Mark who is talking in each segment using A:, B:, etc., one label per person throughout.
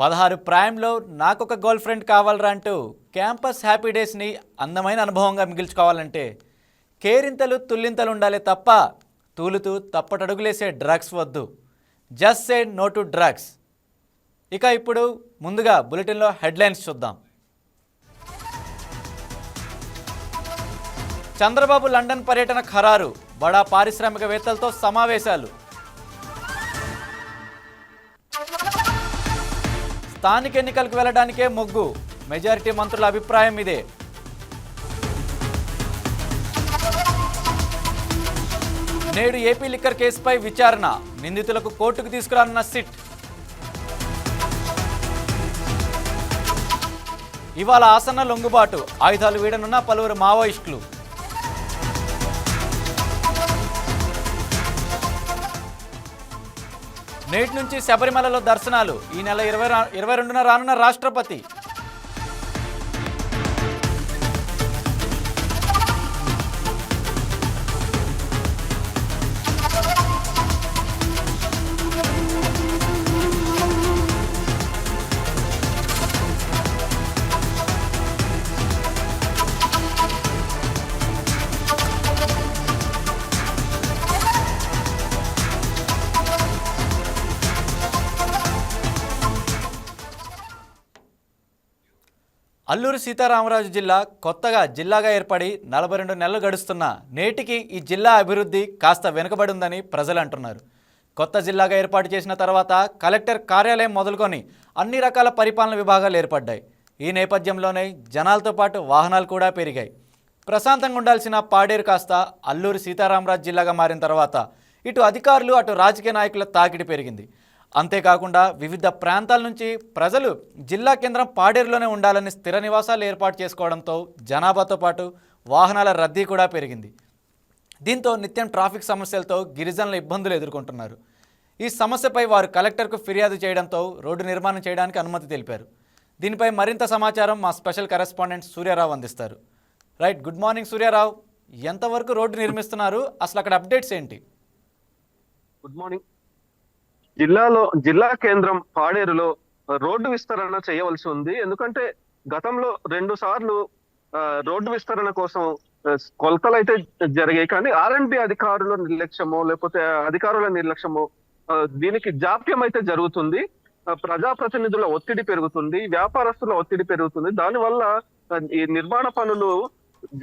A: పదహారు ప్రాయంలో నాకొక గర్ల్ ఫ్రెండ్ కావాలరా అంటూ క్యాంపస్ హ్యాపీ డేస్ని అందమైన అనుభవంగా మిగిల్చుకోవాలంటే కేరింతలు తుల్లింతలు ఉండాలి తప్ప తూలుతూ తప్పటడుగులేసే డ్రగ్స్ వద్దు. Just say no to drugs. ఇక ఇప్పుడు ముందుగా బులెటిన్లో హెడ్లైన్స్ చూద్దాం. చంద్రబాబు లండన్ పర్యటన ఖరారు బడా పారిశ్రామికవేత్తలతో సమావేశాలు. స్థానిక ఎన్నికలకు వెళ్ళడానికే మొగ్గు. మెజారిటీ మంత్రుల అభిప్రాయం ఇదే. నేడు ఏపీ లిక్కర్ కేసుపై విచారణ. నిందితులకు కోర్టుకు తీసుకురానున్న సిట్. ఇవాళ ఆసన్న లొంగుబాటు. ఆయుధాలు వీడనున్న పలువురు మావోయిస్టులు. నేటి నుంచి శబరిమలలో దర్శనాలు. ఈ నెల ఇరవై ఇరవై రెండున రానున్న రాష్ట్రపతి. అల్లూరు సీతారామరాజు జిల్లా కొత్తగా జిల్లాగా ఏర్పడి నలభై రెండు నెలలు గడుస్తున్న నేటికి ఈ జిల్లా అభివృద్ధి కాస్త వెనుకబడిందని ప్రజలు అంటున్నారు కొత్త జిల్లాగా ఏర్పాటు చేసిన తర్వాత కలెక్టర్ కార్యాలయం మొదలుకొని అన్ని రకాల పరిపాలన విభాగాలు ఏర్పడ్డాయి. ఈ నేపథ్యంలోనే జనాలతో పాటు వాహనాలు కూడా పెరిగాయి. ప్రశాంతంగా ఉండాల్సిన పాడేరు కాస్త అల్లూరు సీతారామరాజు జిల్లాగా మారిన తర్వాత ఇటు అధికారులు అటు రాజకీయ నాయకుల తాకిడి పెరిగింది. అంతేకాకుండా వివిధ ప్రాంతాల నుంచి ప్రజలు జిల్లా కేంద్రం పాడేరులోనే ఉండాలని స్థిర నివాసాలు ఏర్పాటు చేసుకోవడంతో జనాభాతో పాటు వాహనాల రద్దీ కూడా పెరిగింది. దీంతో నిత్యం ట్రాఫిక్ సమస్యలతో గిరిజనులు ఇబ్బందులు ఎదుర్కొంటున్నారు. ఈ సమస్యపై వారు కలెక్టర్కు ఫిర్యాదు చేయడంతో రోడ్డు నిర్మాణం చేయడానికి అనుమతి తెలిపారు. దీనిపై మరింత సమాచారం మా స్పెషల్ కరెస్పాండెంట్ సూర్యారావు అందిస్తారు. Right good morning Suryarao. ఎంతవరకు రోడ్డు నిర్మిస్తున్నారు? అసలు అక్కడ అప్డేట్స్ ఏంటి?
B: Good morning. జిల్లాలో జిల్లా కేంద్రం పాడేరులో రోడ్డు విస్తరణ చేయవలసి ఉంది. ఎందుకంటే గతంలో రెండు సార్లు రోడ్డు విస్తరణ కోసం కొలతలు అయితే జరిగాయి. కానీ ఆర్ఎండ్బి అధికారుల నిర్లక్ష్యమో లేకపోతే అధికారుల నిర్లక్ష్యమో దీనికి జాప్యం అయితే జరుగుతుంది. ప్రజాప్రతినిధుల ఒత్తిడి పెరుగుతుంది వ్యాపారస్తుల ఒత్తిడి పెరుగుతుంది. దానివల్ల ఈ నిర్మాణ పనులు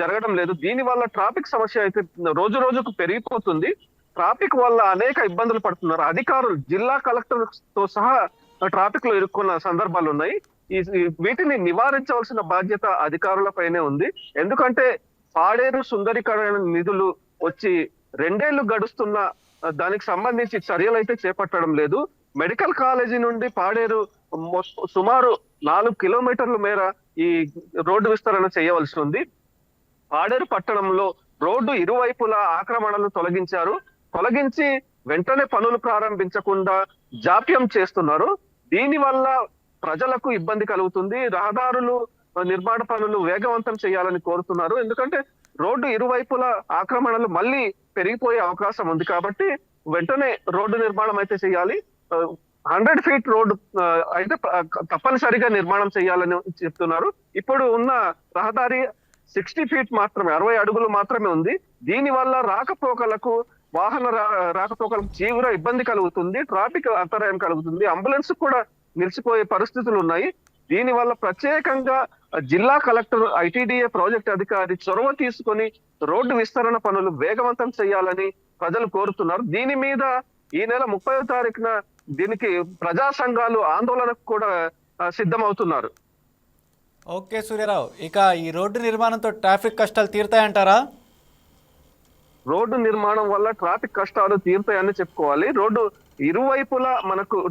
B: జరగడం లేదు. దీని వల్ల ట్రాఫిక్ సమస్య అయితే రోజు రోజుకు పెరిగిపోతుంది. ట్రాఫిక్ వల్ల అనేక ఇబ్బందులు పడుతున్నారు. అధికారులు జిల్లా కలెక్టర్తో సహా ట్రాఫిక్లో ఇరుక్కున్న సందర్భాలు ఉన్నాయి. ఈ వీటిని నివారించవలసిన బాధ్యత అధికారులపైనే ఉంది. ఎందుకంటే పాడేరు సుందరీకరణ నిధులు వచ్చి రెండేళ్ళు గడుస్తున్న దానికి సంబంధించి చర్యలు అయితే చేపట్టడం లేదు. మెడికల్ కాలేజీ నుండి పాడేరు సుమారు నాలుగు కిలోమీటర్ల మేర ఈ రోడ్డు విస్తరణ చేయవలసి ఉంది. పాడేరు పట్టణంలో రోడ్డు ఇరువైపులా ఆక్రమణలు తొలగించారు. తొలగించి వెంటనే పనులు ప్రారంభించకుండా జాప్యం చేస్తున్నారు. దీని వల్ల ప్రజలకు ఇబ్బంది కలుగుతుంది. రహదారులు నిర్మాణ పనులు వేగవంతం చేయాలని కోరుతున్నారు. ఎందుకంటే రోడ్డు ఇరువైపుల ఆక్రమణలు మళ్ళీ పెరిగిపోయే అవకాశం ఉంది కాబట్టి వెంటనే రోడ్డు నిర్మాణం అయితే చేయాలి. హండ్రెడ్ ఫీట్ రోడ్డు అయితే తప్పనిసరిగా నిర్మాణం చేయాలని చెప్తున్నారు. ఇప్పుడు ఉన్న రహదారి సిక్స్టీ ఫీట్ మాత్రమే అరవై అడుగులు మాత్రమే ఉంది. దీని వల్ల రాకపోకలకు వాహన రాకపోకలకు తీవ్ర ఇబ్బంది కలుగుతుంది ట్రాఫిక్ అంతరాయం కలుగుతుంది అంబులెన్స్ కూడా నిలిచిపోయే పరిస్థితులు ఉన్నాయి. దీని వల్ల ప్రత్యేకంగా జిల్లా కలెక్టర్ ఐటీడీఏ ప్రాజెక్ట్ అధికారి చొరవ తీసుకొని రోడ్డు విస్తరణ పనులు వేగవంతం చేయాలని ప్రజలు కోరుతున్నారు. దీని మీద ఈ నెల ముప్పై తారీఖున దీనికి ప్రజా సంఘాలు ఆందోళనకు కూడా సిద్ధమవుతున్నారు.
A: ఓకే సూర్యరావు. ఇక ఈ రోడ్డు నిర్మాణంతో ట్రాఫిక్ కష్టాలు తీరుతాయంటారా?
B: రోడ్డు నిర్మాణం వల్ల ట్రాఫిక్ కష్టాలు తీరుతాయని చెప్పుకోవాలి. రోడ్డు ఇరువైపులా మనకు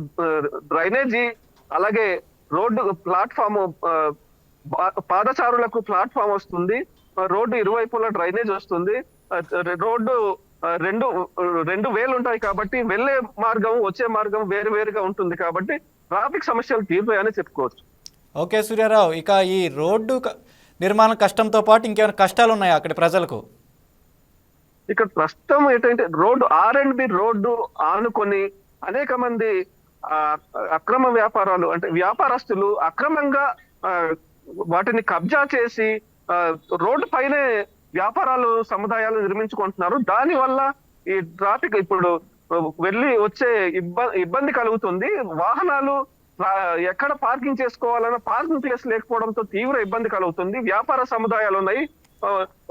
B: డ్రైనేజీ అలాగే రోడ్డు ప్లాట్ఫామ్ పాదచారులకు ప్లాట్ఫామ్ వస్తుంది. రోడ్డు ఇరువైపులా డ్రైనేజ్ వస్తుంది. రోడ్డు రెండు రెండు వేలు ఉంటాయి కాబట్టి వెళ్ళే మార్గం వచ్చే మార్గం వేరు వేరుగా ఉంటుంది కాబట్టి ట్రాఫిక్ సమస్యలు తీరుతాయని చెప్పుకోవచ్చు.
A: ఓకే సూర్యారావు ఇక ఈ రోడ్డు క- నిర్మాణం కష్టంతో పాటు ఇంకేమైనా కష్టాలు ఉన్నాయా అక్కడ ప్రజలకు?
B: ఇక్కడ ప్రస్తుతం ఏంటంటే road R and B road ఆనుకొని అనేక మంది ఆ, అక్రమ వ్యాపారాలు అంటే వ్యాపారస్తులు అక్రమంగా వాటిని కబ్జా చేసి ఆ, రోడ్డు పైనే వ్యాపారాలు సముదాయాలు నిర్మించుకుంటున్నారు. దాని వల్ల ఈ ట్రాఫిక్ ఇప్పుడు వెళ్ళి వచ్చే ఇబ్బంది ఇబ్బంది కలుగుతుంది. వాహనాలు ఎక్కడ పార్కింగ్ చేసుకోవాలన్నా పార్కింగ్ ప్లేస్ లేకపోవడంతో తీవ్ర ఇబ్బంది కలుగుతుంది. వ్యాపార సముదాయాలు ఉన్నాయి.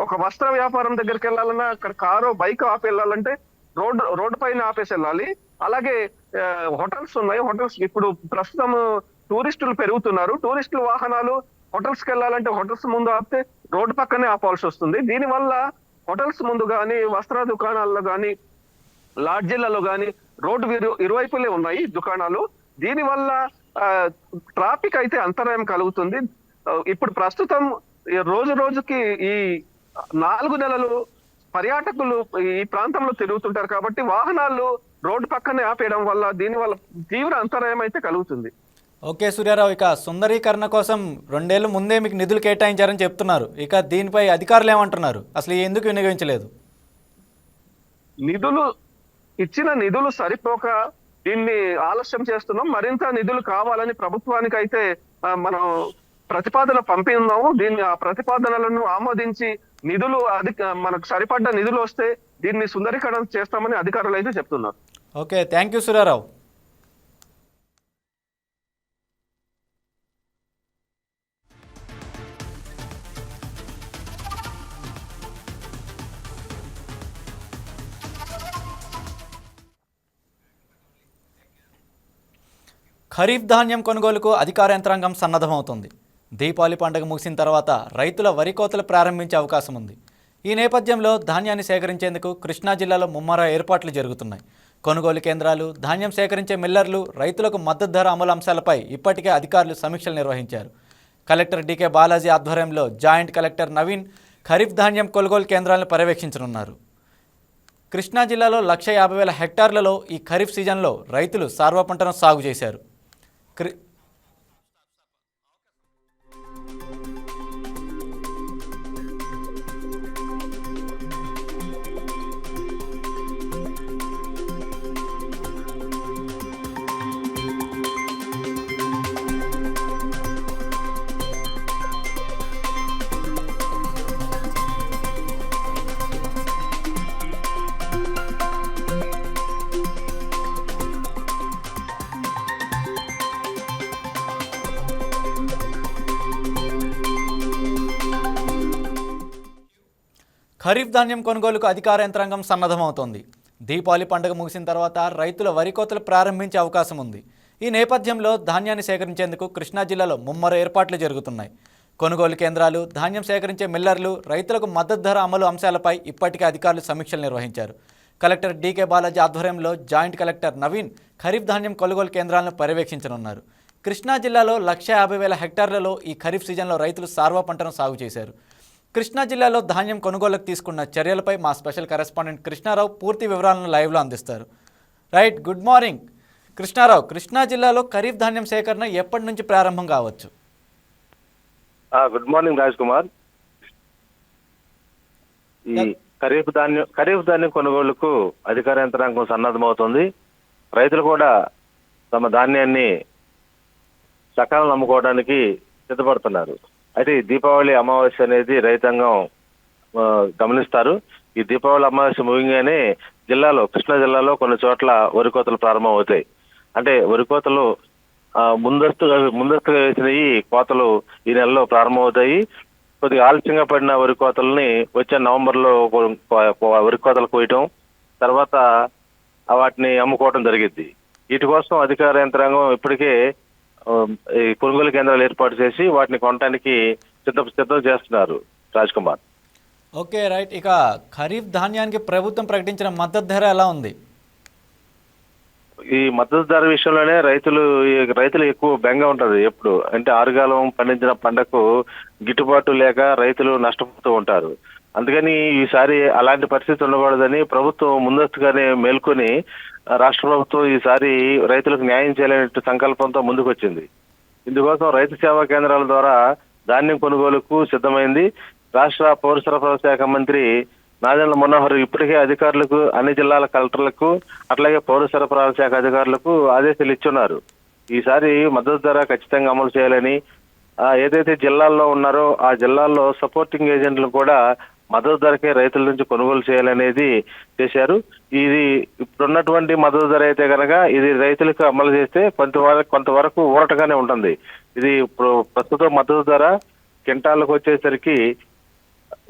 B: ఒక వస్త్ర వ్యాపారం దగ్గరికి వెళ్ళాలన్నా అక్కడ కారు బైక్ ఆపి వెళ్ళాలంటే రోడ్ రోడ్డు పైన ఆపేసి వెళ్ళాలి. అలాగే హోటల్స్ ఉన్నాయి. హోటల్స్ ఇప్పుడు ప్రస్తుతం టూరిస్టులు పెరుగుతున్నారు. టూరిస్టుల వాహనాలు హోటల్స్కి వెళ్ళాలంటే హోటల్స్ ముందు ఆపితే రోడ్డు పక్కనే ఆపాల్సి వస్తుంది. దీనివల్ల హోటల్స్ ముందు కానీ వస్త్ర దుకాణాల్లో కానీ లాడ్జీలలో కానీ రోడ్డు ఇరువైపులే ఉన్నాయి దుకాణాలు. దీనివల్ల ట్రాఫిక్ అయితే అంతరాయం కలుగుతుంది. ఇప్పుడు ప్రస్తుతం రోజు రోజుకి ఈ నాలుగు నెలలు పర్యాటకులు ఈ ప్రాంతంలో తిరుగుతుంటారు కాబట్టి వాహనాలు రోడ్డు పక్కనే ఆపేయడం వల్ల దీని వల్ల తీవ్ర అంతరాయం అయితే కలుగుతుంది.
A: ఓకే సూర్యారావు ఇక సుందరీకరణ కోసం రెండేళ్ళ ముందే మీకు నిధులు కేటాయించారని చెప్తున్నారు. ఇక దీనిపై అధికారులు ఏమంటున్నారు? అసలు ఎందుకు వినియోగించలేదు?
B: నిధులు ఇచ్చిన నిధులు సరిపోక దీన్ని ఆలస్యం చేస్తున్నాం. మరింత నిధులు కావాలని ప్రభుత్వానికి అయితే మనం ప్రతిపాదన పంపిన్నాము దీన్ని ఆ ప్రతిపాదనలను ఆమోదించి నిధులు అధిక మనకు సరిపడ్డ నిధులు వస్తే దీన్ని సుందరీకరణ చేస్తామని అధికారులు అయితే చెప్తున్నారు.
A: Okay thank you Surarao. Kharif ధాన్యం కొనుగోలుకు అధికార యంత్రాంగం సన్నద్ధమవుతుంది. దీపావళి పండుగ ముగిసిన తర్వాత రైతుల వరి కోతలు ప్రారంభించే అవకాశం ఉంది. ఈ నేపథ్యంలో ధాన్యాన్ని సేకరించేందుకు కృష్ణా జిల్లాలో ముమ్మర ఏర్పాట్లు జరుగుతున్నాయి. కొనుగోలు కేంద్రాలు ధాన్యం సేకరించే మిల్లర్లు రైతులకు మద్దతు ధర అమలు అంశాలపై ఇప్పటికే అధికారులు సమీక్షలు నిర్వహించారు. కలెక్టర్ డీకే బాలాజీ ఆధ్వర్యంలో జాయింట్ కలెక్టర్ నవీన్ ఖరీఫ్ ధాన్యం కొనుగోలు కేంద్రాలను పర్యవేక్షించనున్నారు. కృష్ణా జిల్లాలో లక్ష యాభై వేల హెక్టార్లలో ఈ ఖరీఫ్ సీజన్లో రైతులు సార్వ పంటను సాగు చేశారు. ఖరీఫ్ ధాన్యం కొనుగోలుకు అధికార యంత్రాంగం సన్నద్ధమవుతోంది. దీపావళి పండుగ ముగిసిన తర్వాత రైతుల వరి కోతలు ప్రారంభించే అవకాశం ఉంది. ఈ నేపథ్యంలో ధాన్యాన్ని సేకరించేందుకు కృష్ణా జిల్లాలో ముమ్మర ఏర్పాట్లు జరుగుతున్నాయి. కొనుగోలు కేంద్రాలు ధాన్యం సేకరించే మిల్లర్లు రైతులకు మద్దతు ధర అమలు అంశాలపై ఇప్పటికే అధికారులు సమీక్షలు నిర్వహించారు. కలెక్టర్ డీకే బాలాజీ ఆధ్వర్యంలో జాయింట్ కలెక్టర్ నవీన్ ఖరీఫ్ ధాన్యం కొనుగోలు కేంద్రాలను పర్యవేక్షించనున్నారు. కృష్ణా జిల్లాలో లక్ష యాభై వేల హెక్టార్లలో ఈ ఖరీఫ్ సీజన్లో రైతులు సార్వ పంటను సాగు చేశారు. కృష్ణా జిల్లాలో ధాన్యం కొనుగోలుకు తీసుకున్న చర్యలపై మా స్పెషల్ కరెస్పాండెంట్ కృష్ణారావు పూర్తి వివరాలను లైవ్లో అందిస్తారు. Right good morning. Krishnarao Krishna జిల్లాలో ఖరీఫ్ ధాన్యం సేకరణ ఎప్పటి నుంచి ప్రారంభం కావచ్చు?
C: Good morning Raj Kumar. ఈ ఖరీఫ్ ధాన్యం ఖరీఫ్ ధాన్యం కొనుగోలుకు అధికార యంత్రాంగం సన్నద్ధమవుతుంది. రైతులు కూడా తమ ధాన్యాన్ని సకాలం అమ్ముకోవడానికి సిద్ధపడుతున్నారు. అయితే ఈ దీపావళి అమావాస్య అనేది రైతాంగం గమనిస్తారు. ఈ దీపావళి అమావాస్య ముగిగానే జిల్లాలో కృష్ణా జిల్లాలో కొన్ని చోట్ల వరి కోతలు ప్రారంభం అవుతాయి అంటే వరి కోతలు ముందస్తుగా ముందస్తుగా వేసిన ఈ కోతలు ఈ నెలలో ప్రారంభమవుతాయి. కొద్దిగా ఆలస్యంగా పడిన వరి కోతల్ని వచ్చే నవంబర్లో వరి కోతలు కోయటం తర్వాత వాటిని అమ్ముకోవటం జరిగింది వీటి కోసం అధికార యంత్రాంగం ఇప్పటికే ఈ కొనుగోలు కేంద్రాలు ఏర్పాటు చేసి వాటిని కొనడానికి సిద్ధం సిద్ధం చేస్తున్నారు రాజ్ కుమార్.
A: Okay right. ఇక ఖరీఫ్ ధాన్యానికి ప్రభుత్వం ప్రకటించిన మద్దతు ధర ఎలా ఉంది?
C: ఈ మద్దతు ధర విషయంలోనే రైతులు రైతులు ఎక్కువ బెంగ ఉంటది ఎప్పుడు. అంటే ఆరుగాలం పండించిన పంటకు గిట్టుబాటు లేక రైతులు నష్టపోతూ ఉంటారు. అందుకని ఈసారి అలాంటి పరిస్థితి ఉండకూడదని ప్రభుత్వం ముందస్తుగానే మేల్కొని రాష్ట్ర ప్రభుత్వం ఈసారి రైతులకు న్యాయం చేయాలనే సంకల్పంతో ముందుకొచ్చింది. ఇందుకోసం రైతు సేవా కేంద్రాల ద్వారా ధాన్యం కొనుగోలుకు సిద్ధమైంది. రాష్ట్ర పౌర సరఫరా శాఖ మంత్రి నాదెండ్ల మనోహర్ ఇప్పటికే అధికారులకు అన్ని జిల్లాల కలెక్టర్లకు అట్లాగే పౌర సరఫరాల శాఖ అధికారులకు ఆదేశాలు ఇచ్చున్నారు. ఈసారి మద్దతు ధర ఖచ్చితంగా అమలు చేయాలని ఏదైతే జిల్లాల్లో ఉన్నారో ఆ జిల్లాల్లో సపోర్టింగ్ ఏజెంట్లు కూడా మద్దతు ధరకే రైతుల నుంచి కొనుగోలు చేయాలనేది చేశారు. ఇది ఇప్పుడున్నటువంటి మద్దతు ధర అయితే కనుక ఇది రైతులకు అమలు చేస్తే కొంతవరకు కొంతవరకు ఊరటగానే ఉంటుంది. ఇది ఇప్పుడు ప్రస్తుతం మద్దతు ధర కింటాలకు వచ్చేసరికి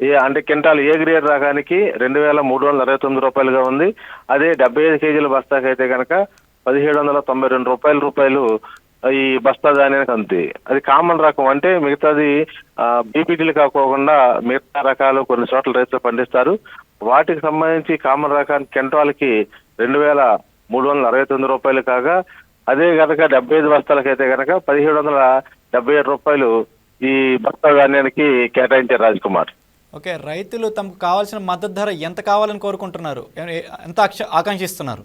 C: ఏ అంటే కింటాలు ఏ గ్రేడ్ రకానికి రెండు వేల మూడు వందల అరవై తొమ్మిది రూపాయలుగా ఉంది. అదే డెబ్బై ఐదు కేజీల బస్తాకైతే అయితే కనుక పదిహేడు వందల తొంభై రెండు రూపాయల రూపాయలు ఈ బస్తా ధాన్యానికి అంతే. అది కామన్ రకం. అంటే మిగతాది బీపీటీలు కాకోకుండా మిగతా రకాలు కొన్ని చోట్ల రైతులు పండిస్తారు. వాటికి సంబంధించి కామన్ రకానికి కెంటాల్కి రెండు వేల మూడు వందల అరవై తొమ్మిది రూపాయలు కాగా అదే కనుక డెబ్బై ఐదు బస్తాలకైతే కనుక పదిహేడు వందల డెబ్బై ఏడు రూపాయలు ఈ బస్తా ధాన్యానికి కేటాయించారు రాజ్ కుమార్
A: ఓకే రైతులు తమకు కావాల్సిన మద్దతు ధర ఎంత కావాలని కోరుకుంటున్నారు? ఎంత ఆకాంక్షిస్తున్నారు?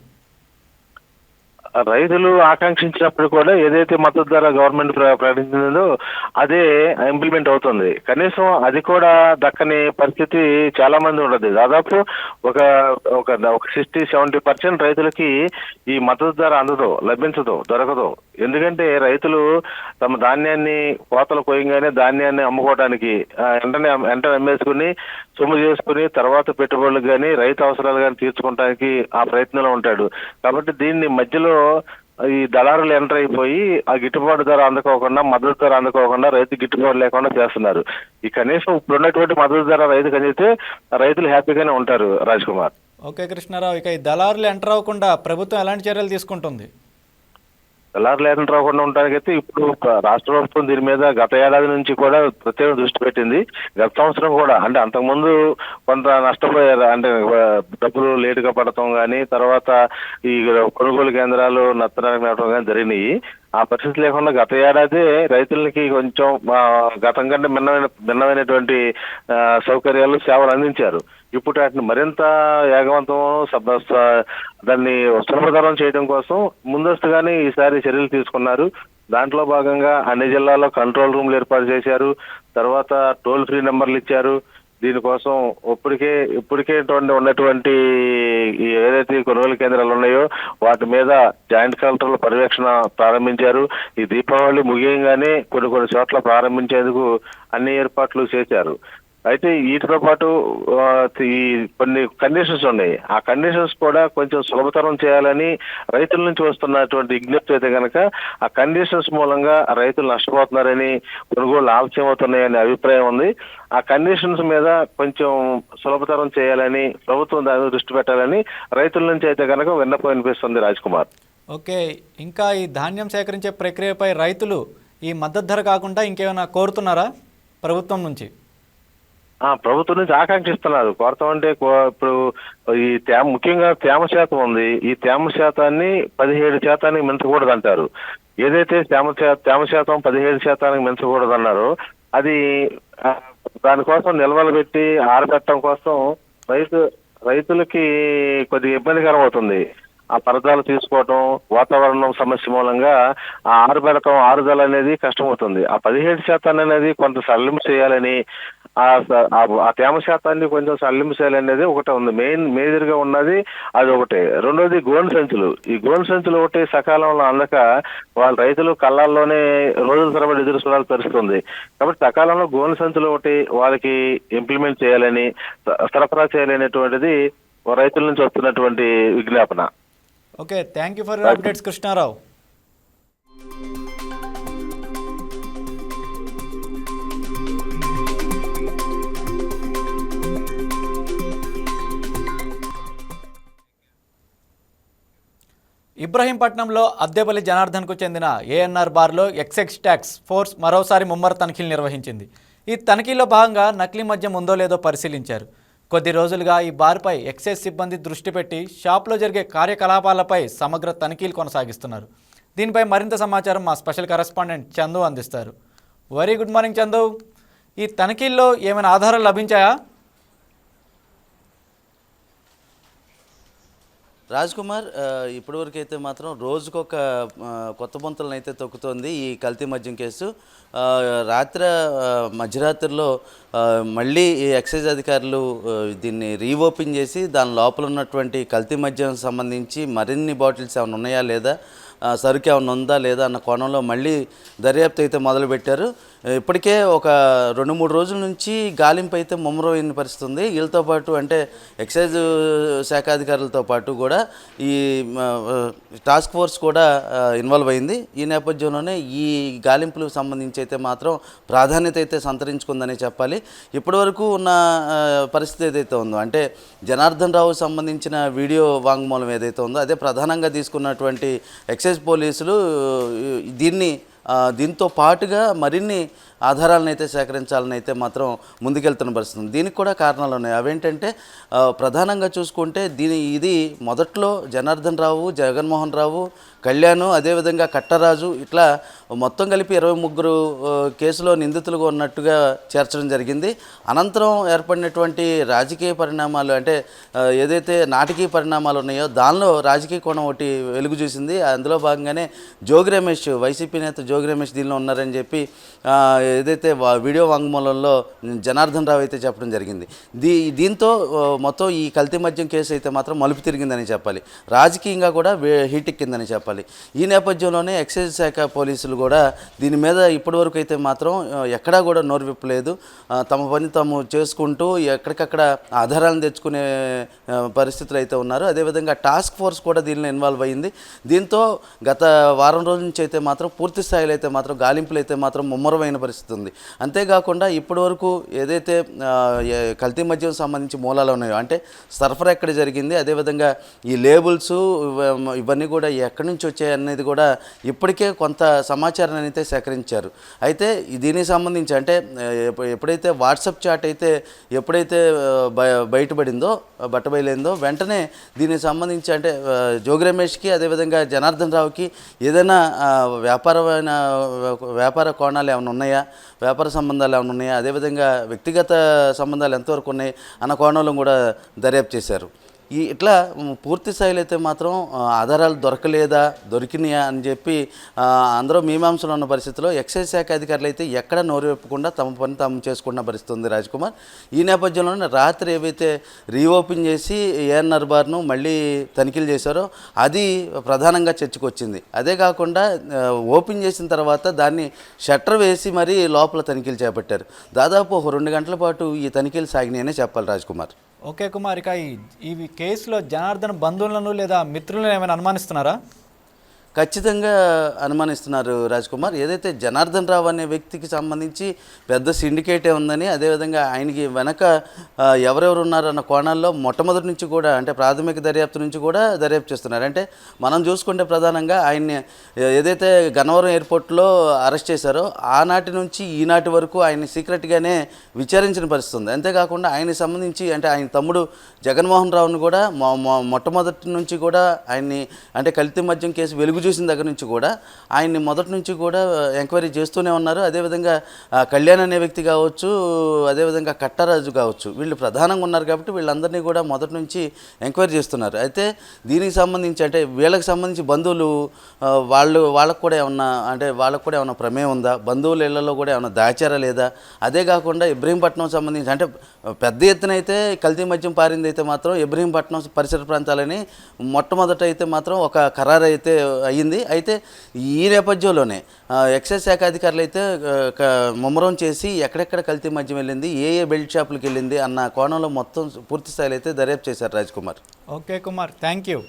C: రైతులు ఆకాంక్షించినప్పుడు కూడా ఏదైతే మద్దతు ధర గవర్నమెంట్ ప్ర- ప్రకటించిందో అదే ఇంప్లిమెంట్ అవుతుంది. కనీసం అది కూడా దక్కని పరిస్థితి చాలా మంది ఉండదు. దాదాపు ఒక ఒక ఒక సిక్స్టీ సెవెంటీ పర్సెంట్ రైతులకి ఈ మద్దతు ధర అందదు లభించదు దొరకదు. ఎందుకంటే రైతులు తమ ధాన్యాన్ని కోతలు కోయంగానే ధాన్యాన్ని అమ్ముకోవడానికి వెంటనే వెంటనే అమ్మేసుకుని సొమ్ము చేసుకుని తర్వాత పెట్టుబడులు కానీ రైతు అవసరాలు కానీ తీర్చుకోవడానికి ఆ ప్రయత్నంలో ఉంటాడు. కాబట్టి దీన్ని మధ్యలో ఈ దళారులు ఎంటర్ అయిపోయి ఆ గిట్టుబాటు ధర అందుకోకుండా మద్దతు ధర అందుకోకుండా రైతు గిట్టుబాటు లేకుండా చేస్తున్నారు. ఈ కనీసం ఇప్పుడున్నటువంటి మద్దతు ధర రైతుకు అందితే రైతులు హ్యాపీగానే ఉంటారు రాజ్ కుమార్.
A: ఓకే కృష్ణారావు ఇక ఈ దళారులు ఎంటర్ అవ్వకుండా ప్రభుత్వం ఎలాంటి చర్యలు తీసుకుంటుంది?
C: దళారులు రాకుండా ఉండడానికి అయితే ఇప్పుడు రాష్ట్ర ప్రభుత్వం దీని మీద గత ఏడాది నుంచి కూడా ప్రత్యేక దృష్టి పెట్టింది. గత సంవత్సరం కూడా అంటే అంతకుముందు కొంత నష్టపోయారు. అంటే డబ్బులు లేటుగా పడటం కానీ తర్వాత ఈ కొనుగోలు కేంద్రాలు నత్తడానికి నడవడం కానీ జరిగినాయి. ఆ పరిస్థితి లేకుండా గత ఏడాది రైతులకి కొంచెం గతం కంటే భిన్నమైన భిన్నమైనటువంటి సౌకర్యాలు సేవలు అందించారు. ఇప్పుడు వాటిని మరింత వేగవంతం సబ్- దాన్ని సులభతరం చేయడం కోసం ముందస్తుగానే ఈసారి చర్యలు తీసుకున్నారు. దాంట్లో భాగంగా అన్ని జిల్లాల్లో కంట్రోల్ రూమ్లు ఏర్పాటు చేశారు. తర్వాత టోల్ ఫ్రీ నెంబర్లు ఇచ్చారు. దీనికోసం ఇప్పటికే ఇప్పటికే ఇటువంటి ఉన్నటువంటి ఏదైతే కొనుగోలు కేంద్రాలు ఉన్నాయో వాటి మీద జాయింట్ కలెక్టర్ల పర్యవేక్షణ ప్రారంభించారు. ఈ దీపావళి ముగియంగానే కొన్ని కొన్ని చోట్ల ప్రారంభించేందుకు అన్ని ఏర్పాట్లు చేశారు. అయితే వీటితో పాటు ఈ కొన్ని కండిషన్స్ ఉన్నాయి. ఆ కండిషన్స్ కూడా కొంచెం సులభతరం చేయాలని రైతుల నుంచి వస్తున్నటువంటి విజ్ఞప్తి అయితే కనుక ఆ కండిషన్స్ మూలంగా రైతులు నష్టపోతున్నారని కొనుగోలు ఆలస్యం అవుతున్నాయని అభిప్రాయం ఉంది. ఆ కండిషన్స్ మీద కొంచెం సులభతరం చేయాలని ప్రభుత్వం దాని దృష్టి పెట్టాలని రైతుల నుంచి అయితే కనుక విన్నపం వినిపిస్తుంది రాజ్ కుమార్
A: ఓకే. ఇంకా ఈ ధాన్యం సేకరించే ప్రక్రియపై రైతులు ఈ మద్దతు ధర కాకుండా ఇంకేమైనా కోరుతున్నారా ప్రభుత్వం నుంచి?
C: ప్రభుత్వం నుంచి ఆకాంక్షిస్తున్నారు. కొరత అంటే కో- ఇప్పుడు ఈ తేమ ముఖ్యంగా తేమ శాతం ఉంది. ఈ తేమ శాతాన్ని పదిహేడు శాతానికి మించకూడదు అంటారు ఏదైతే తేమ శా- తేమ శాతం పదిహేడు శాతానికి మించకూడదు అన్నారో అది దానికోసం నిల్వలు పెట్టి ఆరబెట్టడం కోసం రైతు రైతులకి కొద్దిగా ఇబ్బందికరం అవుతుంది ఆ పరదాలు తీసుకోవటం వాతావరణం సమస్య మూలంగా ఆ ఆరుబెడటం ఆరుదల అనేది కష్టమవుతుంది. ఆ పదిహేడు శాతాన్ని అనేది కొంత సడలింపు చేయాలని ఆ తేమ శాతాన్ని కొంచెం సడలింపు చేయాలనేది ఒకటి ఉంది. మెయిన్ మేజర్గా ఉన్నది అది ఒకటే. రెండోది గోను సంచులు. ఈ గోను సంచులు ఒకటి సకాలంలో అందక వాళ్ళ రైతులు కళ్ళాల్లోనే రోజుల తరబడి ఎదురు చూడాల్సి పరిస్థితుంది కాబట్టి సకాలంలో గోను సంచులు ఒకటి వాళ్ళకి ఇంప్లిమెంట్ చేయాలని సరఫరా చేయాలనేటువంటిది రైతుల నుంచి వస్తున్నటువంటి విజ్ఞాపన.
A: Okay thank you for your updates Krishnarao ఇబ్రహీంపట్నంలో Addepalli జనార్దన్కు చెందిన ఏఎన్ఆర్ బార్లో ఎక్సెక్స్ ట్యాక్స్ ఫోర్స్ మరోసారి ముమ్మర తనిఖీలు నిర్వహించింది. ఈ తనిఖీలో భాగంగా నకిలీ మద్యం ఉందో లేదో పరిశీలించారు. కొద్ది రోజులుగా ఈ బార్పై ఎక్సైజ్ సిబ్బంది దృష్టి పెట్టి షాప్లో జరిగే కార్యకలాపాలపై సమగ్ర తనిఖీలు కొనసాగిస్తున్నారు. దీనిపై మరింత సమాచారం మా స్పెషల్ కరెస్పాండెంట్ చందు అందిస్తారు. Very good morning Chandu. ఈ తనిఖీల్లో ఏమైనా ఆధారాలు లభించాయా?
D: రాజ్ కుమార్ ఇప్పటివరకు అయితే మాత్రం రోజుకొక కొత్త బొంతలను అయితే తొక్కుతోంది ఈ కల్తీ మద్యం కేసు. రాత్రి మధ్యరాత్రిలో మళ్ళీ ఈ ఎక్సైజ్ అధికారులు దీన్ని రీఓపెన్ చేసి దాని లోపల ఉన్నటువంటి కల్తీ మద్యం సంబంధించి మరిన్ని బాటిల్స్ ఏమైనా ఉన్నాయా లేదా సరుకు ఏమైనా ఉందా లేదా అన్న కోణంలో మళ్ళీ దర్యాప్తు అయితే మొదలుపెట్టారు. ఇప్పటికే ఒక రెండు మూడు రోజుల నుంచి గాలింపు అయితే ముమ్మరమైన పరిస్థితి ఉంది. వీళ్ళతో పాటు అంటే ఎక్సైజ్ శాఖ అధికారులతో పాటు కూడా ఈ టాస్క్ ఫోర్స్ కూడా ఇన్వాల్వ్ అయింది. ఈ నేపథ్యంలోనే ఈ గాలింపులకు సంబంధించి అయితే మాత్రం ప్రాధాన్యత అయితే సంతరించుకుందని చెప్పాలి. ఇప్పటివరకు ఉన్న పరిస్థితి ఏదైతే ఉందో అంటే జనార్దన్ రావు సంబంధించిన వీడియో వాంగ్మూలం ఏదైతే ఉందో అదే ప్రధానంగా తీసుకున్నటువంటి ఎక్సైజ్ పోలీసులు దీన్ని దీంతో పాటుగా మరిన్ని ఆధారాలను అయితే సేకరించాలని అయితే మాత్రం ముందుకెళ్తున్న పరిస్థితి దీనికి కూడా కారణాలు ఉన్నాయి. అవేంటంటే ప్రధానంగా చూసుకుంటే దీని ఇది మొదట్లో జనార్దన్ రావు జగన్మోహన్ రావు కళ్యాణ్ అదేవిధంగా కట్టరాజు ఇట్లా మొత్తం కలిపి ఇరవై ముగ్గురు కేసులో నిందితులుగా ఉన్నట్టుగా చేర్చడం జరిగింది. అనంతరం ఏర్పడినటువంటి రాజకీయ పరిణామాలు అంటే ఏదైతే నాటకీయ పరిణామాలు ఉన్నాయో దానిలో రాజకీయ కోణం ఒకటి వెలుగు చూసింది. అందులో భాగంగానే జోగి రమేష్ వైసీపీ నేత జోగి రమేష్ దీనిలో ఉన్నారని చెప్పి ఏదైతే వా- వీడియో వాంగ్మూలంలో జనార్దన్ రావు అయితే చెప్పడం జరిగింది. దీ దీంతో మొత్తం ఈ కల్తీ మద్యం కేసు అయితే మాత్రం మలుపు తిరిగిందని చెప్పాలి. రాజకీయంగా కూడా హీట్ ఎక్కిందని చెప్పాలి. ఈ నేపథ్యంలోనే ఎక్సైజ్ శాఖ పోలీసులు కూడా దీని మీద ఇప్పటివరకు అయితే మాత్రం ఎక్కడా కూడా నోరు విప్పలేదు తమ పని తాము చేసుకుంటూ ఎక్కడికక్కడ ఆధారాలను తెచ్చుకునే పరిస్థితులు అయితే ఉన్నారు. అదేవిధంగా టాస్క్ ఫోర్స్ కూడా దీనిలో ఇన్వాల్వ్ అయ్యింది దీంతో గత వారం రోజుల నుంచి అయితే మాత్రం పూర్తి స్థాయిలో అయితే మాత్రం గాలింపులు అయితే మాత్రం ముమ్మరమైన పరిస్థితి ఉంది అంతేకాకుండా ఇప్పటివరకు ఏదైతే కల్తీ మద్యం సంబంధించి మూలాలు ఉన్నాయో అంటే సరఫరా ఎక్కడ జరిగింది అదేవిధంగా ఈ లేబుల్స్ ఇవన్నీ కూడా ఎక్కడి నుంచి వచ్చాయి అనేది కూడా ఇప్పటికే కొంత సమాచారాన్ని అయితే సేకరించారు. అయితే దీనికి సంబంధించి అంటే ఎప్పుడైతే వాట్సాప్ చాట్ అయితే ఎప్పుడైతే బయటపడిందో బట్టబయలైందో వెంటనే దీనికి సంబంధించి అంటే జోగి రమేష్కి అదేవిధంగా జనార్దన్ రావుకి ఏదైనా వ్యాపారమైన వ్యాపార కోణాలు ఏమైనా ఉన్నాయా? వ్యాపార సంబంధాలు ఏమైనా ఉన్నాయా? అదేవిధంగా వ్యక్తిగత సంబంధాలు ఎంతవరకు ఉన్నాయి? అన్న కోణంలో కూడా దర్యాప్తు చేశారు. ఈ ఇట్లా పూర్తి స్థాయిలో అయితే మాత్రం ఆధారాలు దొరకలేదా దొరికినాయా అని చెప్పి అందరూ మీమాంసలో ఉన్న పరిస్థితిలో ఎక్సైజ్ శాఖ అధికారులు అయితే ఎక్కడ నోరువెప్పకుండా తమ పని తాము చేసుకున్న పరిస్థితి ఉంది రాజ్ కుమార్. ఈ నేపథ్యంలోనే రాత్రి ఏవైతే రీఓపెన్ చేసి ఏఎన్ఆర్ బార్ను మళ్ళీ తనిఖీలు చేశారో అది ప్రధానంగా చర్చకు వచ్చింది అదే కాకుండా ఓపెన్ చేసిన తర్వాత దాన్ని షట్టర్ వేసి మరీ లోపల తనిఖీలు చేపట్టారు. దాదాపు ఒక రెండు గంటల పాటు ఈ తనిఖీలు సాగినాయనే చెప్పాలి రాజ్ కుమార్.
A: ఓకే కుమార్ ఇక ఈ ఈ కేసులో జనార్దన్ బంధువులను లేదా మిత్రులను ఏమైనా అనుమానిస్తున్నారా?
D: ఖచ్చితంగా అనుమానిస్తున్నారు రాజ్ కుమార్ ఏదైతే జనార్దన్ రావు అనే వ్యక్తికి సంబంధించి పెద్ద సిండికేటే ఉందని అదేవిధంగా ఆయనకి వెనక ఎవరెవరు ఉన్నారన్న కోణాల్లో మొట్టమొదటి నుంచి కూడా అంటే ప్రాథమిక దర్యాప్తు నుంచి కూడా దర్యాప్తు చేస్తున్నారు. అంటే మనం చూసుకుంటే ప్రధానంగా ఆయన్ని ఏదైతే గన్నవరం ఎయిర్పోర్ట్లో అరెస్ట్ చేశారో ఆనాటి నుంచి ఈనాటి వరకు ఆయన్ని సీక్రెట్గానే విచారించిన పరిస్థితి ఉంది. అంతేకాకుండా ఆయనకి సంబంధించి అంటే ఆయన తమ్ముడు జగన్మోహన్ రావును కూడా మొట్టమొదటి నుంచి కూడా ఆయన్ని అంటే కల్తీ మద్యం కేసు వెలుగు చూసిన దగ్గర నుంచి కూడా ఆయన్ని మొదటి నుంచి కూడా ఎంక్వైరీ చేస్తూనే ఉన్నారు. అదేవిధంగా కళ్యాణ్ అనే వ్యక్తి కావచ్చు అదేవిధంగా కట్టరాజు కావచ్చు వీళ్ళు ప్రధానంగా ఉన్నారు కాబట్టి వీళ్ళందరినీ కూడా మొదటి నుంచి ఎంక్వైరీ చేస్తున్నారు. అయితే దీనికి సంబంధించి అంటే వీళ్ళకి సంబంధించి బంధువులు వాళ్ళు వాళ్ళకు కూడా ఏమన్నా అంటే వాళ్ళకు కూడా ఏమైనా ప్రమేయం ఉందా? బంధువుల ఇళ్ళలో కూడా ఏమైనా దాచారా లేదా? అదే కాకుండా ఇబ్రహీంపట్నం సంబంధించి అంటే పెద్ద ఎత్తున అయితే కల్తీ మద్యం పారింది అయితే మాత్రం ఇబ్రహీంపట్నం పరిసర ప్రాంతాలని మొట్టమొదట అయితే మాత్రం ఒక ఖరారు అయితే అయ్యింది. అయితే ఈ నేపథ్యంలోనే ఎక్సైజ్ శాఖ అధికారులు అయితే క- ముమ్మరం చేసి ఎక్కడెక్కడ కల్తీ మద్యం వెళ్ళింది ఏ ఏ బెల్ట్ షాపులకు వెళ్ళింది అన్న కోణంలో మొత్తం పూర్తి స్థాయిలో అయితే దర్యాప్తు చేశారు Raj Kumar.
A: Okay Kumar thank you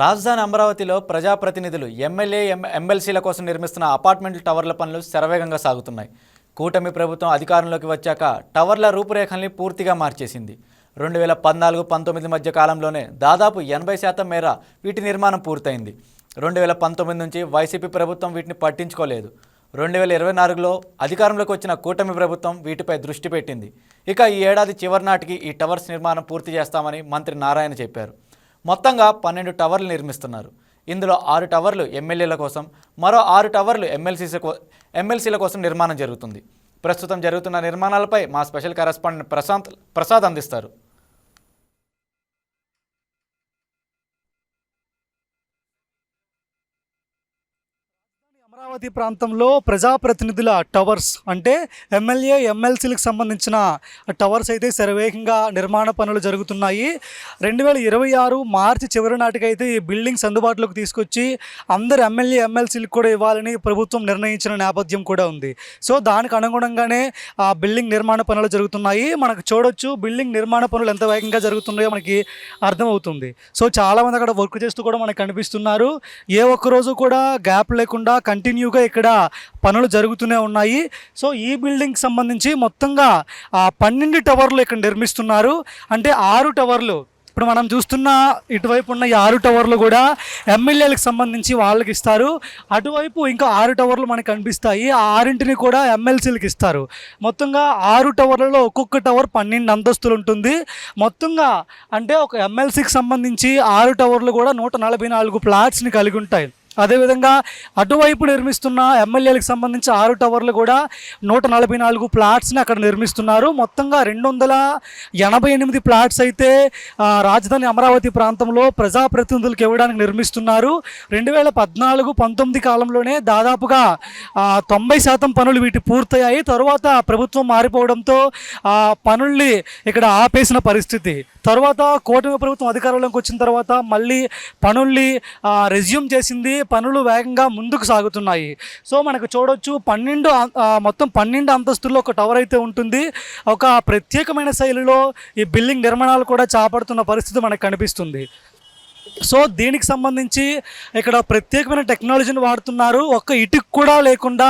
A: రాజధాని అమరావతిలో ప్రజాప్రతినిధులు ఎమ్మెల్యే ఎమ్మెల్సీల కోసం నిర్మిస్తున్న అపార్ట్మెంట్ టవర్ల పనులు శరవేగంగా సాగుతున్నాయి. కూటమి ప్రభుత్వం అధికారంలోకి వచ్చాక టవర్ల రూపురేఖల్ని పూర్తిగా మార్చేసింది. రెండు వేల పద్నాలుగు పంతొమ్మిది మధ్య కాలంలోనే దాదాపు ఎనభై శాతం మేర వీటి నిర్మాణం పూర్తయింది. రెండు వేల పంతొమ్మిది నుంచి వైసీపీ ప్రభుత్వం వీటిని పట్టించుకోలేదు. రెండు వేల ఇరవై నాలుగులో అధికారంలోకి వచ్చిన కూటమి ప్రభుత్వం వీటిపై దృష్టి పెట్టింది. ఇక ఈ ఏడాది చివరి నాటికి ఈ టవర్స్ నిర్మాణం పూర్తి చేస్తామని మంత్రి నారాయణ చెప్పారు. మొత్తంగా పన్నెండు టవర్లు నిర్మిస్తున్నారు. ఇందులో ఆరు టవర్లు ఎమ్మెల్యేల కోసం మరో ఆరు టవర్లు ఎమ్మెల్సీ ఎమ్మెల్సీల కోసం నిర్మాణం జరుగుతుంది. ప్రస్తుతం జరుగుతున్న నిర్మాణాలపై మా స్పెషల్ కరెస్పాండెంట్ ప్రశాంత్ ప్రసాద్ అందిస్తారు.
E: అమరావతి ప్రాంతంలో ప్రజాప్రతినిధుల టవర్స్ అంటే ఎమ్మెల్యే ఎమ్మెల్సీలకు సంబంధించిన టవర్స్ అయితే శరవేగంగా నిర్మాణ పనులు జరుగుతున్నాయి. రెండు వేల ఇరవై ఆరు మార్చి చివరి నాటికైతే ఈ బిల్డింగ్స్ అందుబాటులోకి తీసుకొచ్చి అందరు ఎమ్మెల్యే ఎమ్మెల్సీలకు కూడా ఇవ్వాలని ప్రభుత్వం నిర్ణయించిన నేపథ్యం కూడా ఉంది. సో దానికి అనుగుణంగానే ఆ బిల్డింగ్ నిర్మాణ పనులు జరుగుతున్నాయి. మనకు చూడొచ్చు బిల్డింగ్ నిర్మాణ పనులు ఎంత వేగంగా జరుగుతున్నాయో మనకి అర్థమవుతుంది. సో చాలామంది అక్కడ వర్క్ చేస్తూ కూడా మనకు కనిపిస్తున్నారు. ఏ ఒక్క రోజు కూడా గ్యాప్ లేకుండా కంటిన్యూ కంటిన్యూగా ఇక్కడ పనులు జరుగుతూనే ఉన్నాయి. సో ఈ బిల్డింగ్కి సంబంధించి మొత్తంగా పన్నెండు టవర్లు ఇక్కడ నిర్మిస్తున్నారు. అంటే ఆరు టవర్లు. ఇప్పుడు మనం చూస్తున్న ఇటువైపు ఉన్న ఈ ఆరు టవర్లు కూడా ఎమ్మెల్యేలకు సంబంధించి వాళ్ళకి ఇస్తారు. అటువైపు ఇంకా ఆరు టవర్లు మనకు కనిపిస్తాయి. ఆ ఆరింటిని కూడా ఎమ్మెల్సీలకు ఇస్తారు. మొత్తంగా ఆరు టవర్లలో ఒక్కొక్క టవర్ పన్నెండు అంతస్తులు ఉంటుంది. మొత్తంగా అంటే ఒక ఎమ్మెల్సీకి సంబంధించి ఆరు టవర్లు కూడా నూట నలభై నాలుగు ప్లాట్స్ని కలిగి ఉంటాయి. అదేవిధంగా అటువైపు నిర్మిస్తున్న ఎమ్మెల్యేలకు సంబంధించి ఆరు టవర్లు కూడా నూట నలభై నాలుగు ప్లాట్స్ని అక్కడ నిర్మిస్తున్నారు. మొత్తంగా రెండు వందల ఎనభై ఎనిమిది ప్లాట్స్ అయితే రాజధాని అమరావతి ప్రాంతంలో ప్రజాప్రతినిధులకు ఇవ్వడానికి నిర్మిస్తున్నారు. రెండు వేల పద్నాలుగు పంతొమ్మిది కాలంలోనే దాదాపుగా తొంభై శాతం పనులు వీటి పూర్తయ్యాయి. తర్వాత ప్రభుత్వం మారిపోవడంతో ఆ పనుల్ని ఇక్కడ ఆపేసిన పరిస్థితి. తర్వాత కూటమి ప్రభుత్వం అధికారంలోకి వచ్చిన తర్వాత మళ్ళీ పనుల్ని రెజ్యూమ్ చేసింది. పనులు వేగంగా ముందుకు సాగుతున్నాయి. సో మనకు చూడొచ్చు పన్నెండు మొత్తం పన్నెండు అంతస్తుల్లో ఒక టవర్ అయితే ఉంటుంది. ఒక ప్రత్యేకమైన శైలిలో ఈ బిల్డింగ్ నిర్మాణాలు కూడా చేపడుతున్న పరిస్థితి మనకు కనిపిస్తుంది. సో దీనికి సంబంధించి ఇక్కడ ప్రత్యేకమైన టెక్నాలజీని వాడుతున్నారు. ఒక్క ఇటుకు కూడా లేకుండా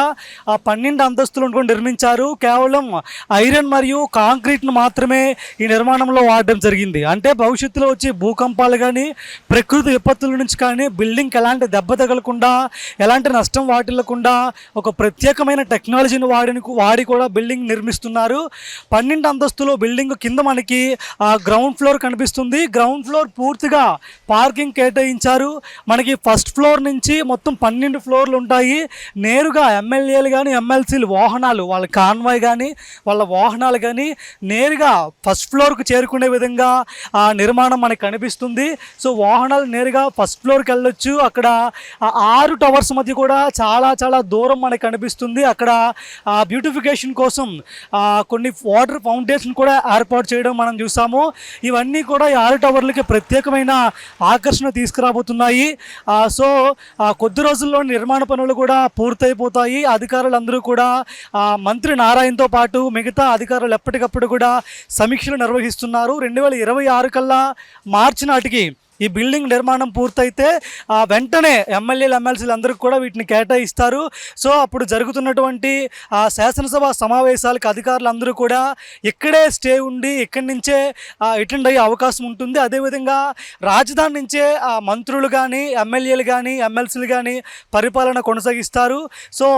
E: ఆ పన్నెండు అంతస్తులు కూడా నిర్మించారు. కేవలం ఐరన్ మరియు కాంక్రీట్ను మాత్రమే ఈ నిర్మాణంలో వాడడం జరిగింది. అంటే భవిష్యత్తులో వచ్చే భూకంపాలు కానీ ప్రకృతి విపత్తుల నుంచి కానీ బిల్డింగ్కి ఎలాంటి దెబ్బ తగలకుండా ఎలాంటి నష్టం వాటిల్లకుండా ఒక ప్రత్యేకమైన టెక్నాలజీని వాడిని వాడి కూడా బిల్డింగ్ నిర్మిస్తున్నారు. పన్నెండు అంతస్తులో బిల్డింగ్ కింద మనకి ఆ గ్రౌండ్ ఫ్లోర్ కనిపిస్తుంది. గ్రౌండ్ ఫ్లోర్ పూర్తిగా పార్క్ పార్కింగ్ కేటాయించారు. మనకి ఫస్ట్ ఫ్లోర్ నుంచి మొత్తం పన్నెండు ఫ్లోర్లు ఉంటాయి. నేరుగా ఎమ్మెల్యేలు కానీ ఎమ్మెల్సీలు వాహనాలు వాళ్ళ కాన్వాయ్ కానీ వాళ్ళ వాహనాలు కానీ నేరుగా ఫస్ట్ ఫ్లోర్కు చేరుకునే విధంగా ఆ నిర్మాణం మనకు కనిపిస్తుంది. సో వాహనాలు నేరుగా ఫస్ట్ ఫ్లోర్కి వెళ్ళొచ్చు. అక్కడ ఆరు టవర్స్ మధ్య కూడా చాలా చాలా దూరం మనకు కనిపిస్తుంది. అక్కడ బ్యూటిఫికేషన్ కోసం కొన్ని వాటర్ ఫౌండేషన్ కూడా ఏర్పాటు చేయడం మనం చూసాము. ఇవన్నీ కూడా ఈ ఆరు టవర్లకి ప్రత్యేకమైన ఆకర్షణ ఆకర్షణ తీసుకురాబోతున్నాయి. సో కొద్ది రోజుల్లో నిర్మాణ పనులు కూడా పూర్తయిపోతాయి. అధికారులందరూ కూడా మంత్రి నారాయణతో పాటు మిగతా అధికారులు ఎప్పటికప్పుడు కూడా సమీక్షలు నిర్వహిస్తున్నారు. రెండు వేల ఇరవై ఆరు కల్లా మార్చి నాటికి ఈ బిల్డింగ్ నిర్మాణం పూర్తయితే ఆ, వెంటనే ఎమ్మెల్యేలు ఎమ్మెల్సీలు అందరికీ కూడా వీటిని కేటాయిస్తారు. సో అప్పుడు జరుగుతున్నటువంటి ఆ, శాసనసభ సమావేశాలకు అధికారులు అందరూ కూడా ఇక్కడే స్టే ఉండి ఇక్కడి నుంచే అటెండ్ అయ్యే అవకాశం ఉంటుంది. అదేవిధంగా రాజధాని నుంచే ఆ, మంత్రులు కానీ ఎమ్మెల్యేలు కానీ ఎమ్మెల్సీలు కానీ పరిపాలన కొనసాగిస్తారు. సో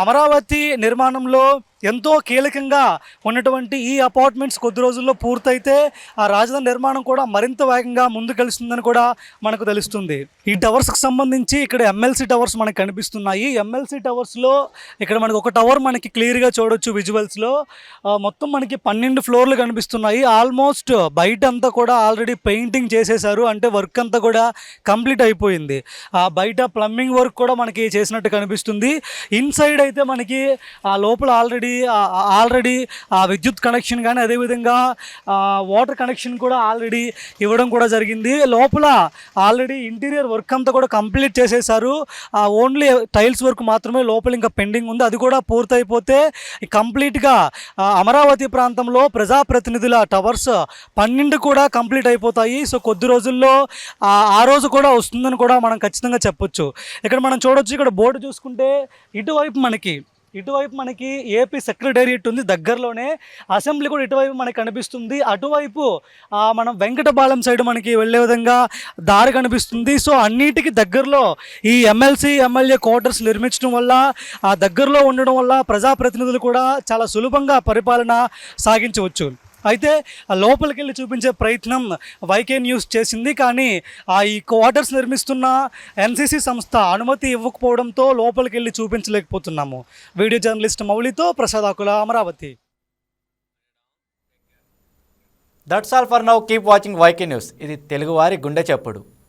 E: అమరావతి నిర్మాణంలో ఎంతో కీలకంగా ఉన్నటువంటి ఈ అపార్ట్మెంట్స్ కొద్ది రోజుల్లో పూర్తయితే ఆ రాజధాని నిర్మాణం కూడా మరింత వేగంగా ముందుకెలుస్తుందని కూడా మనకు తెలుస్తుంది. ఈ టవర్స్కి సంబంధించి ఇక్కడ ఎమ్మెల్సీ టవర్స్ మనకు కనిపిస్తున్నాయి. ఎమ్మెల్సీ టవర్స్లో ఇక్కడ మనకు ఒక టవర్ మనకి క్లియర్గా చూడొచ్చు విజువల్స్లో. మొత్తం మనకి పన్నెండు ఫ్లోర్లు కనిపిస్తున్నాయి. ఆల్మోస్ట్ బయట అంతా కూడా ఆల్రెడీ పెయింటింగ్ చేసేసారు అంటే వర్క్ అంతా కూడా కంప్లీట్ అయిపోయింది. ఆ బయట ప్లంబింగ్ వర్క్ కూడా మనకి చేసినట్టు కనిపిస్తుంది. ఇన్సైడ్ అయితే మనకి ఆ లోపల ఆల్రెడీ ఆల్రెడీ ఆ విద్యుత్ కనెక్షన్ కానీ అదేవిధంగా వాటర్ కనెక్షన్ కూడా ఆల్రెడీ ఇవ్వడం కూడా జరిగింది. లోపల ఆల్రెడీ ఇంటీరియర్ వర్క్ అంతా కూడా కంప్లీట్ చేసేసారు ఓన్లీ టైల్స్ వర్క్ మాత్రమే లోపల ఇంకా పెండింగ్ ఉంది. అది కూడా పూర్తయిపోతే కంప్లీట్గా అమరావతి ప్రాంతంలో ప్రజాప్రతినిధుల టవర్స్ పన్నెండు కూడా కంప్లీట్ అయిపోతాయి. సో కొద్ది రోజుల్లో ఆ రోజు కూడా వస్తుందని కూడా మనం ఖచ్చితంగా చెప్పొచ్చు. ఇక్కడ మనం చూడొచ్చు ఇక్కడ బోర్డు చూసుకుంటే ఇటువైపు మనకి ఇటువైపు మనకి ఏపీ సెక్రటేరియట్ ఉంది దగ్గరలోనే. అసెంబ్లీ కూడా ఇటువైపు మనకి కనిపిస్తుంది. అటువైపు మనం వెంకటపాలెం సైడ్ మనకి వెళ్ళే విధంగా దారి కనిపిస్తుంది. సో అన్నిటికీ దగ్గరలో ఈ ఎమ్మెల్సీ ఎమ్మెల్యే క్వార్టర్స్ నిర్మించడం వల్ల ఆ దగ్గరలో ఉండడం వల్ల ప్రజాప్రతినిధులు కూడా చాలా సులభంగా పరిపాలన సాగించవచ్చు. అయితే ఆ లోపలికి వెళ్ళి చూపించే ప్రయత్నం వైకే న్యూస్ చేసింది. కానీ ఆ ఈ క్వార్టర్స్ నిర్మిస్తున్న ఎన్సీసీ సంస్థ అనుమతి ఇవ్వకపోవడంతో లోపలికి వెళ్ళి చూపించలేకపోతున్నాము. Video journalist మౌలితో Prasad Akula Amaravati.
A: That's all for now keep watching YK news ఇది తెలుగువారి గుండె చప్పుడు.